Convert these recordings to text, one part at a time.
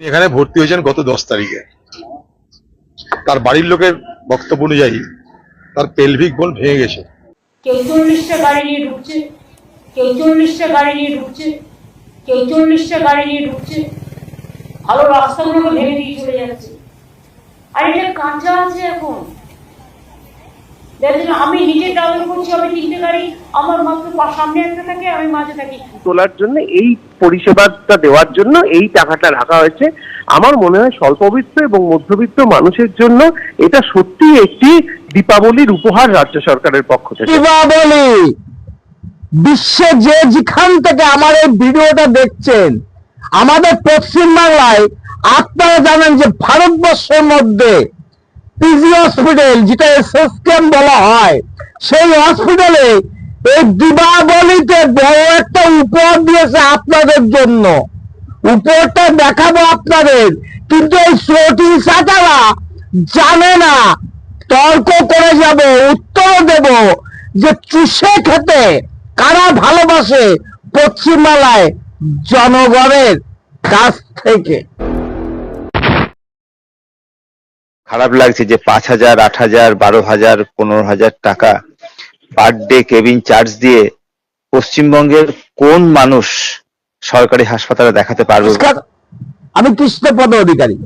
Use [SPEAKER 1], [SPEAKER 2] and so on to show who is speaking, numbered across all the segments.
[SPEAKER 1] এখানে ভর্তি হয়েছেন গত দশ তারিখে। তার বাড়ির লোকের বক্তব্য অনুযায়ী তার পেলভিক বোন ভেঙে গেছে।
[SPEAKER 2] কেউ চল্লিশটা গাড়ি নিয়ে ঢুকছে, কেউ চল্লিশটা গাড়ি নিয়ে ঢুকছে, কেউ চল্লিশটা গাড়ি নিয়ে ঢুকছে। ভালো রাস্তাগুলো ভেঙে দিয়ে চলে যাচ্ছে। আর এটা কাঁচা আছে এখন। দেখেন আমি নিজে ট্রাভেল করছি আমি তিনটে গাড়ি আমার মাত্র সামনে একটা থাকে আমি মাঝে থাকি।
[SPEAKER 3] তোলার জন্য এই পরিষেবাটা দেওয়ার জন্য এই টাকাটা রাখা হয়েছে। আমার মনে হয় স্বল্পবিত্ত এবং মধ্যবিত্ত মানুষের জন্য এটা সত্যি একটি দীপাবলির উপহার রাজ্য সরকারের পক্ষ থেকে।
[SPEAKER 4] দীপাবলি! বিশ্বে যে যেখান থেকে আমার এই ভিডিওটা দেখছেন আমাদের পশ্চিমবাংলায় আপনারা জানেন যে ভারতবর্ষের মধ্যে পিজি হসপিটাল যেটা এসএসকেম বলা হয়, সেই হসপিটালে এই দীপাবলিতে বড় একটা উপহার দিয়েছে আপনাদের জন্য। উপহারটা দেখাবো আপনাদের, কিন্তু এই শ্রোটি সাটারা জানে না, তর্ক করে যাব, উত্তর দেব যে চুষে খেতে, কারা ভালোবাসে পশ্চিমবাংলায় জনগণের কাছ থেকে।
[SPEAKER 5] খারাপ লাগছে যে পাঁচ হাজার, আট হাজার, বারো হাজার, পনেরো হাজার টাকা পার ডে কেবিন চার্জ দিয়ে পশ্চিমবঙ্গের কোন মানুষ সরকারি হাসপাতালে দেখাতে পারবে?
[SPEAKER 4] আমি কৃষ্ণপদ অধিকারী।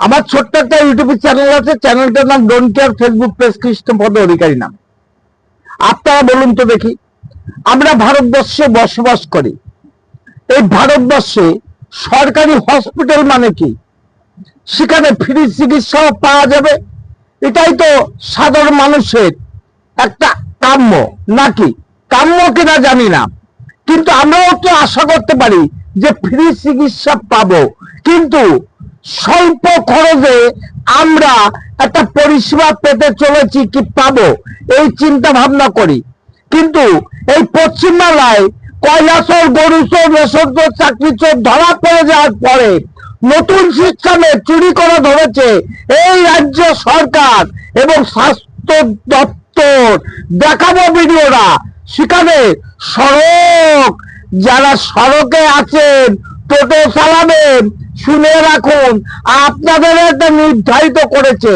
[SPEAKER 4] আমার ছোট্ট একটা ইউটিউব চ্যানেল আছে চ্যানেলটার নাম don't care Facebook page Krishnapada Adhikari নাম। আপনারা বলুন তো দেখি, আমরা ভারতবর্ষে বসবাস করি। এই ভারতবর্ষে সরকারি হসপিটাল মানে কি? সেখানে ফ্রি চিকিৎসাও পাওয়া যাবে। এটাই তো সাধারণ মানুষের একটা কাম্য, নাকি? কাম্য কিনা জানি না। কিন্তু আমরাও তো আশা করতে পারি যে ফ্রি চিকিৎসা পাবো। কিন্তু স্বল্প খরচে আমরা একটা পরিষেবা পেতে চলেছি কি পাবো, এই চিন্তা ভাবনা করি। কিন্তু এই পশ্চিমবাংলায় কয়লাচর গরুচোর রেশনচোর চাকরি চোর ধরা পড়ে যাওয়ার পরে নতুন সিস্টেমে চুরি করা ধরেছে এই রাজ্য সরকার এবং স্বাস্থ্য দপ্তর। দেখাবো ভিডিওরা সেখানে সড়ক, যারা সড়কে আছেন টোটো চালাবেন শুনে রাখুন, আপনাদের একটা নির্ধারিত করেছে।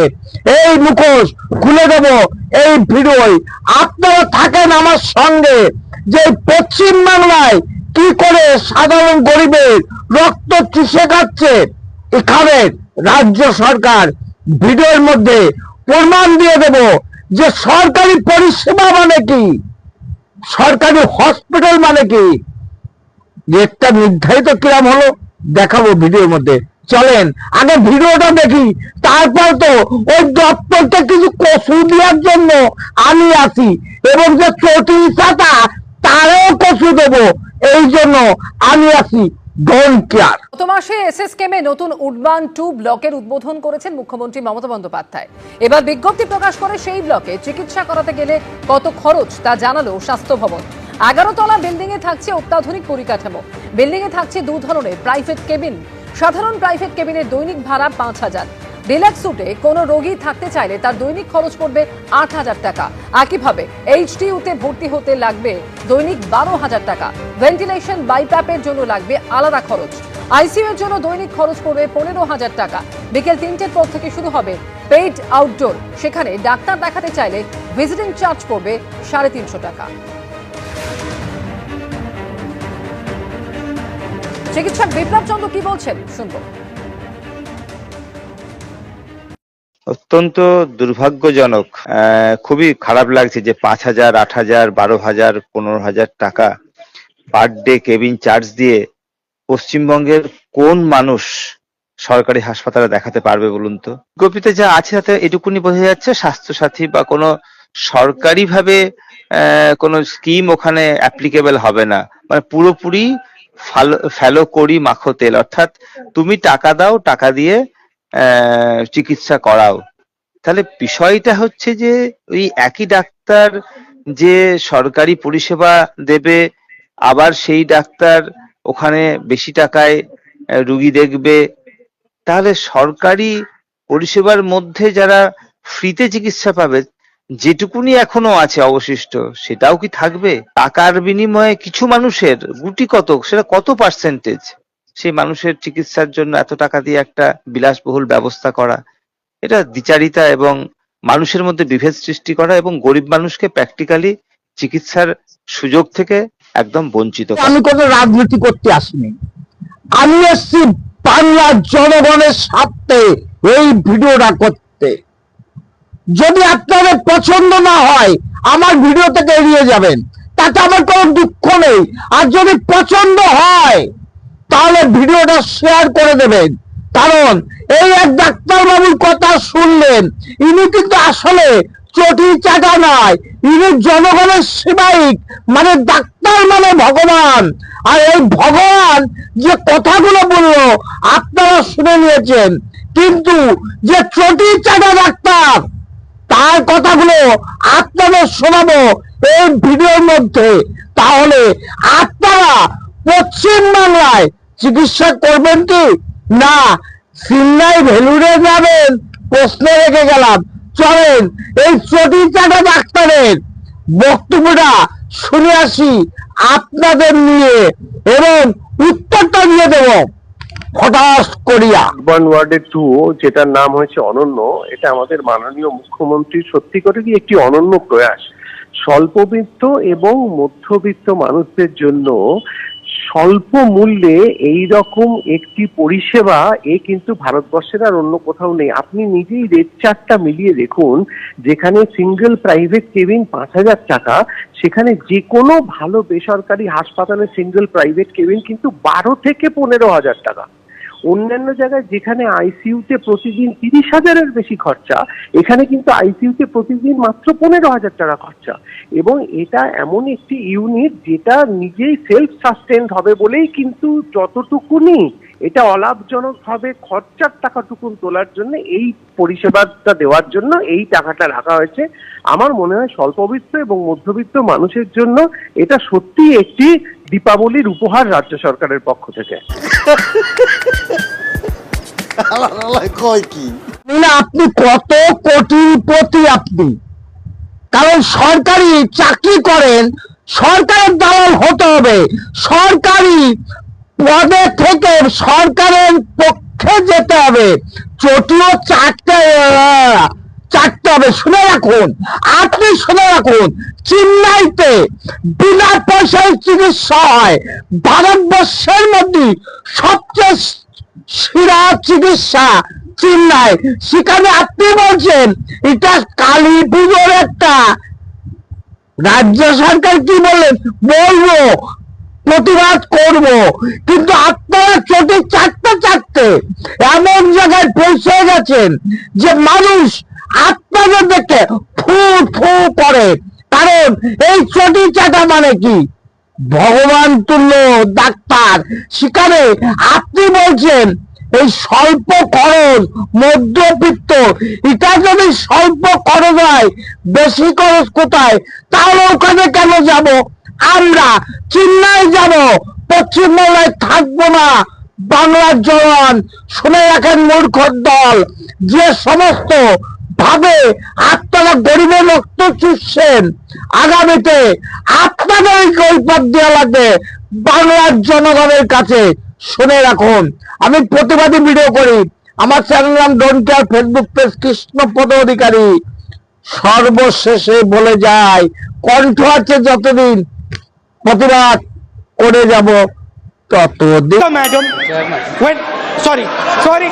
[SPEAKER 4] এই মুখোশ খুলে দেব এই ভিডিওয়। আপনারা থাকেন আমার সঙ্গে যে পশ্চিম বাংলায় কি করে সাধারণ গরিবের রক্ত চুষে খাচ্ছে। এখানে রাজ্য সরকার ভিডিওর মধ্যে প্রমাণ দিয়ে দেব যে সরকারি পরিষেবা মানে কি? সরকারি হসপিটাল মানে কি? রেটটা নির্ধারিত কিরাম হলো দেখাবো ভিডিওর মধ্যে। চলেন, আগে ভিডিওটা দেখি। তারপর তো ওই দপ্তরকে কিছু কসু দেওয়ার জন্য আমি আসি এবং যে চটি সাতা তারও কসু দেবো। এই জন্য আমি আসি
[SPEAKER 6] নতুন উডবান টু ব্লকের উদ্বোধন করেছেন মুখ্যমন্ত্রী মমতা বন্দ্যোপাধ্যায়। এবার বিজ্ঞপ্তি প্রকাশ করে সেই ব্লকে চিকিৎসা করাতে গেলে কত খরচ তা জানালো স্বাস্থ্য ভবন। এগারো তলা বিল্ডিং এ থাকছে অত্যাধুনিক পরিকাঠামো। বিল্ডিং এ থাকছে দু ধরনের প্রাইভেট কেবিন। সাধারণ প্রাইভেট কেবিনের দৈনিক ভাড়া পাঁচ হাজার। ডিলাক্স সুটে কোনো রোগী থাকতে চাইলে তার দৈনিক খরচ পড়বে আট হাজার টাকা। একইভাবে এইচডিইউতে ভর্তি হতে লাগবে দৈনিক বারো হাজার টাকা। ভেন্টিলেশন বাইপ্যাপের জন্য লাগবে আলাদা খরচ। আইসিইউ এর জন্য দৈনিক খরচ পড়বে পনেরো হাজার টাকা। বিকেল তিনটের পর থেকে শুরু হবে পেইড আউটডোর সেখানে ডাক্তার দেখাতে চাইলে ভিজিটিং চার্জ পড়বে সাড়ে তিনশো টাকা। চিকিৎসক বিপ্লব চন্দ্র কি বলছেন? শুনব।
[SPEAKER 5] অত্যন্ত দুর্ভাগ্যজনক খুবই খারাপ লাগছে যে পাঁচ হাজার, আট হাজার, বারো হাজার, পনেরো হাজার টাকা পার ডে কেবিন চার্জ দিয়ে পশ্চিমবঙ্গের কোন মানুষ সরকারি হাসপাতালে দেখাতে পারবে বলুন তো? বিজ্ঞপ্তিতে যা আছে তাতে এটুকুনি বোঝা যাচ্ছে স্বাস্থ্যসাথী বা কোনো সরকারিভাবে কোনো স্কিম ওখানে অ্যাপ্লিকেবল হবে না। মানে পুরোপুরি ফেলো করি মাখো তেল। অর্থাৎ তুমি টাকা দাও, টাকা দিয়ে চিকিৎসা করাও। তাহলে বিষয়টা হচ্ছে যে, ওই একই ডাক্তার যে সরকারি পরিষেবা দেবে, আবার সেই ডাক্তার ওখানে বেশি টাকায় রুগী দেখবে। তাহলে সরকারি পরিষেবার মধ্যে যারা ফ্রিতে চিকিৎসা পাবে, যেটুকুনি এখনও আছে অবশিষ্ট, সেটাও কি থাকবে? টাকার বিনিময়ে কিছু মানুষের গুটি কত সেটা কত পার্সেন্টেজ সেই মানুষের চিকিৎসার জন্য এত টাকা দিয়ে একটা বিলাসবহুল ব্যবস্থা করা। এটা দ্বিচারিতা এবং মানুষের মধ্যে বিভেদ সৃষ্টি করা এবং গরিব মানুষকে প্র্যাকটিক্যালি চিকিৎসার সুযোগ থেকে একদম বঞ্চিত
[SPEAKER 4] আমি কোনো রাজনীতি করতে আসিনি। আমি এসছি বাংলার জনগণের স্বার্থে এই ভিডিওটা করতে। যদি আপনাদের পছন্দ না হয়, আমার ভিডিও থেকে এড়িয়ে যাবেন। তাতে আমার কোনো দুঃখ নেই। আর যদি পছন্দ হয় তাহলে ভিডিওটা শেয়ার করে দেবেন। কারণ এই এক ডাক্তারবাবুর কথা শুনলেন। ইনি কিন্তু আসলে চটি চাটা নয়, ইনি জনগণের সেবায়িক মানে ডাক্তার মানে ভগবান। আর এই ভগবান যে কথাগুলো বলল, আপনারা শুনে নিয়েছেন। কিন্তু যে চটি চাটা ডাক্তার, তার কথাগুলো আপনাদের শোনাবো এই ভিডিওর মধ্যে। তাহলে আপনারা পশ্চিম বাংলায় চিকিৎসা করবেন কি? না, সিমলাই ভেলুরে যাবেন, প্রশ্ন রেখে গেলাম। চলেন, এই চটি চাটা ডাক্তারের বক্তব্যটা শুনে আসি আপনাদের নিয়ে এবং উত্তরটা দিয়ে দেব। হঠাৎ করিয়া।
[SPEAKER 3] আরবান ওয়ার্ডের টু যেটার নাম হয়েছে অনন্য, এটা আমাদের মাননীয় মুখ্যমন্ত্রীর সত্যি করে কি একটি অনন্য প্রয়াস। স্বল্পবিত্ত এবং মধ্যবিত্ত মানুষদের জন্য স্বল্প মূল্যে এই রকম একটি পরিষেবা এ কিন্তু ভারতবর্ষের আর অন্য কোথাও নেই। আপনি নিজেই রেট চারটা মিলিয়ে দেখুন, যেখানে সিঙ্গেল প্রাইভেট কেবিন পাঁচ হাজার টাকা, সেখানে যে কোনো ভালো বেসরকারি হাসপাতালে সিঙ্গেল প্রাইভেট কেবিন কিন্তু বারো থেকে পনেরো হাজার টাকা। অন্যান্য জায়গায় যেখানে আইসিইউতে প্রতিদিন তিরিশ হাজারের বেশি খরচা, এখানে কিন্তু আইসিইউতে প্রতিদিন মাত্র পনেরো হাজার টাকা খরচা। এবং এটা এমন একটি ইউনিট যেটা নিজেই সেলফ সাস্টেন্ড হবে বলেই কিন্তু যতটুকুনি এটা অলাভজনক ভাবে খরচার টাকাটুকুন তোলার জন্য এই পরিষেবাটা দেওয়ার জন্য এই টাকাটা রাখা হয়েছে। আমার মনে হয় স্বল্পবিত্ত এবং মধ্যবিত্ত মানুষের জন্য এটা সত্যি একটি দীপাবলির উপহার রাজ্য সরকারের পক্ষ থেকে।
[SPEAKER 4] না আপনি কত কোটিপতি আপনি? কারণ সরকারি চাকরি করেন সরকারের দালাল হতে হবে। সরকারি পদে থেকে সরকারের পক্ষে যেতে হবে। চটিও চারটে চারটে হবে, শুনে রাখুন। আপনি শুনে রাখুন, চেন্নাইতে বিনা পয়সায় চিকিৎসা হয়। ভারতবর্ষের মধ্যে সবচেয়ে সেরা চিকিৎসা চেন্নাই। সেখানে আপনি বলছেন, এটা কালী পুজোর একটা। রাজ্য সরকার কি বললেন? বলব প্রতিবাদ করব। কিন্তু আপনারা চোটে চারটে চারটে এমন জায়গায় পৌঁছে গেছেন যে মানুষ আপনাদের দেখে ফু ফু করে। কারণ এই চটি চাটা মানে কি? ভগবান তুল্য ডাক্তার। সেখানে আপনি বলছেন, এই স্বল্প খরচ, মধ্যবিত্ত, এটা যদি স্বল্প খরচ হয়, বেশি খরচ কোথায়? তাহলে ওখানে কেন যাব? আমরা চেন্নাই যাব পশ্চিমবাংলায় থাকব না। বাংলার জওয়ান শুনে রাখেন মূর্খর দল। যে সমস্ত ভাবে আপনারা গরিবের রক্ত চুষছেন, আগামীতে আপনাদের কৈপদ দেওয়া লাগবে বাংলার জনগণের কাছে। শুনে রাখুন। আমি প্রতিবাদী ভিডিও করি। আমার চ্যানেল নাম don't Facebook page Krishnapada Adhikari সর্বশেষে বলে যায় কণ্ঠ আছে যতদিন প্রতিবাদ করে যাব ততদিন.
[SPEAKER 7] When, sorry, sorry.